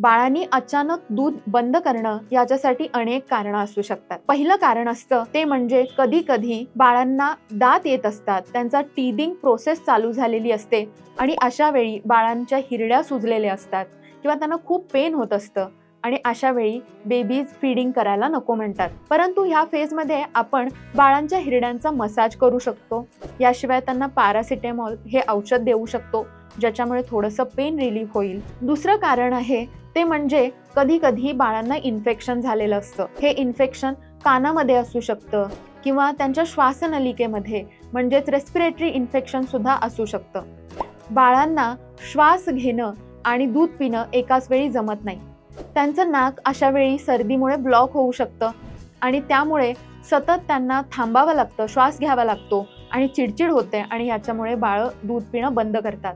बाळांनी अचानक दूध बंद करणं याच्यासाठी अनेक कारणं असू शकतात. पहिलं कारण असतं ते म्हणजे कधी कधी बाळांना दात येत असतात त्यांचा टीदिंग प्रोसेस चालू झालेली असते आणि अशा वेळी बाळांच्या हिरड्या सुजलेल्या असतात किंवा त्यांना खूप पेन होत असतं आणि अशा वेळी बेबीज फिडिंग करायला नको म्हणतात. परंतु ह्या फेजमध्ये आपण बाळांच्या हिरड्यांचा मसाज करू शकतो. याशिवाय त्यांना पॅरासिटेमॉल हे औषध देऊ शकतो. ज्याच्यामुळे थोडंसं पेन रिलीफ होईल. दुसरं कारण आहे ते म्हणजे कधी कधी बाळांना इन्फेक्शन झालेलं असतं. हे इन्फेक्शन कानामध्ये असू शकतं किंवा त्यांच्या श्वासनलिकेमध्ये म्हणजेच रेस्पिरेटरी इन्फेक्शन सुद्धा असू शकतं. बाळांना श्वास घेणं आणि दूध पिणं एकाच वेळी जमत नाही. त्यांचं नाक अशा वेळी सर्दीमुळे ब्लॉक होऊ शकतं आणि त्यामुळे सतत त्यांना थांबावं लागतं श्वास घ्यावा लागतो आणि चिडचिड होते आणि याच्यामुळे बाळं दूध पिणं बंद करतात.